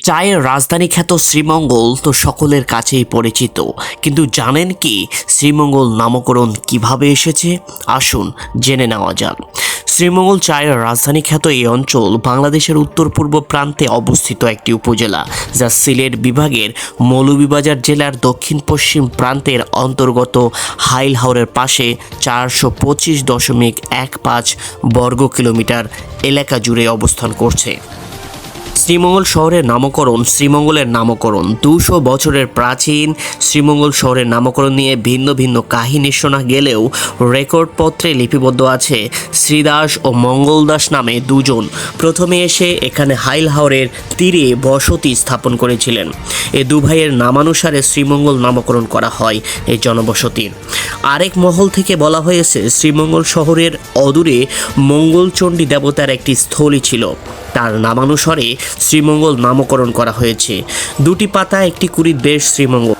চায়ের রাজধানী খ্যাত শ্রীমঙ্গল তো সকলের কাছেই পরিচিত। কিন্তু জানেন কি শ্রীমঙ্গল নামকরণ কীভাবে এসেছে? আসুন জেনে নেওয়া যাক। শ্রীমঙ্গল চায়ের রাজধানী খ্যাত এই অঞ্চল বাংলাদেশের উত্তর পূর্ব প্রান্তে অবস্থিত একটি উপজেলা, যা সিলেট বিভাগের মৌলভীবাজার জেলার দক্ষিণ পশ্চিম প্রান্তের অন্তর্গত হাইল হাওরের পাশে চারশো পঁচিশ দশমিক এক পাঁচ বর্গ কিলোমিটার এলাকা জুড়ে অবস্থান করছে। শ্রীমঙ্গল শহরের নামকরণ, শ্রীমঙ্গলের নামকরণ। দুশো বছরের প্রাচীন শ্রীমঙ্গল শহরের নামকরণ নিয়ে ভিন্ন ভিন্ন কাহিনী শোনা গেলেও রেকর্ডপত্রে লিপিবদ্ধ আছে শ্রীদাস ও মঙ্গলদাস নামে দুজন। প্রথমে এসে এখানে হাইলহাওরের তীরে বসতি স্থাপন করেছিলেন। এ দু ভাইয়ের নামানুসারে শ্রীমঙ্গল নামকরণ করা হয় এই জনবসতির। আরেক মহল থেকে বলা হয়েছে, শ্রীমঙ্গল শহরের অদূরে মঙ্গলচণ্ডী দেবতার একটি স্থলী ছিল। তার নামানুসারে শ্রীমঙ্গল নামকরণ করা হয়েছে। দুটি পাতা, একটি কুড়ির দেশ শ্রীমঙ্গল।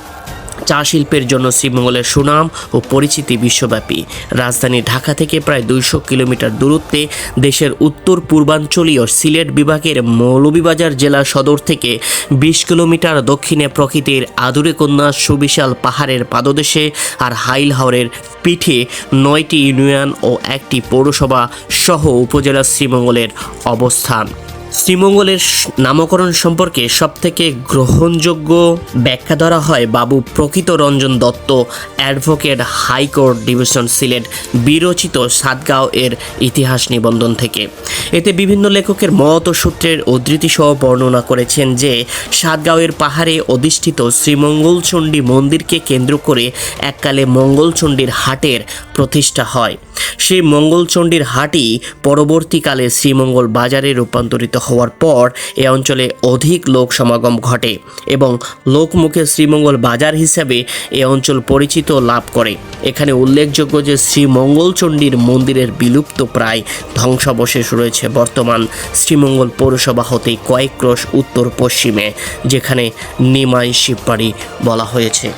চা শিল্পের জন্য শ্রীমঙ্গলের সুনাম ও পরিচিতি বিশ্বব্যাপী। রাজধানী ঢাকা থেকে প্রায় দুইশো কিলোমিটার দূরত্বে দেশের উত্তর, পূর্বাঞ্চলীয় সিলেট বিভাগের মৌলভীবাজার জেলা সদর থেকে বিশ কিলোমিটার দক্ষিণে প্রকৃতির আদুরে কন্যা সুবিশাল পাহাড়ের পাদদেশে আর হাইলহাওরের পিঠে নয়টি ইউনিয়ন ও একটি পৌরসভা সহ উপজেলা শ্রীমঙ্গলের অবস্থান। শ্রীমঙ্গলের নামকরণ সম্পর্কে সবথেকে গ্রহণযোগ্য ব্যাখ্যা ধরা হয় বাবু Prakrito Ranjan Dutta, advocate high court division Sylhet, বিরচিত Satgaon এর ইতিহাস নিবন্ধন থেকে। এতে বিভিন্ন লেখকের মত ও সূত্রের উদ্ধৃতি সহ বর্ণনা করেছেন যে সাতগাঁওয়ের পাহাড়ে অধিষ্ঠিত শ্রীমঙ্গলচণ্ডী মন্দিরকে কেন্দ্র করে এককালে মঙ্গলচণ্ডীর হাটের প্রতিষ্ঠা হয়। সেই মঙ্গলচণ্ডীর হাটই পরবর্তীকালে শ্রীমঙ্গল বাজারে রূপান্তরিত হওয়ার পর এ অঞ্চলে অধিক লোক সমাগম ঘটে এবং লোকমুখে শ্রীমঙ্গল বাজার হিসাবে এ অঞ্চল পরিচিত লাভ করে। এখানে উল্লেখযোগ্য যে শ্রীমঙ্গলচণ্ডীর মন্দিরের বিলুপ্ত প্রায় ধ্বংসাবশেষ রয়েছে বর্তমান শ্রীমঙ্গল পৌরসভা হতে কয়েক ক্রোশ উত্তর পশ্চিমে যেখানে নিমাই শিববাড়ি বলা হয়েছে।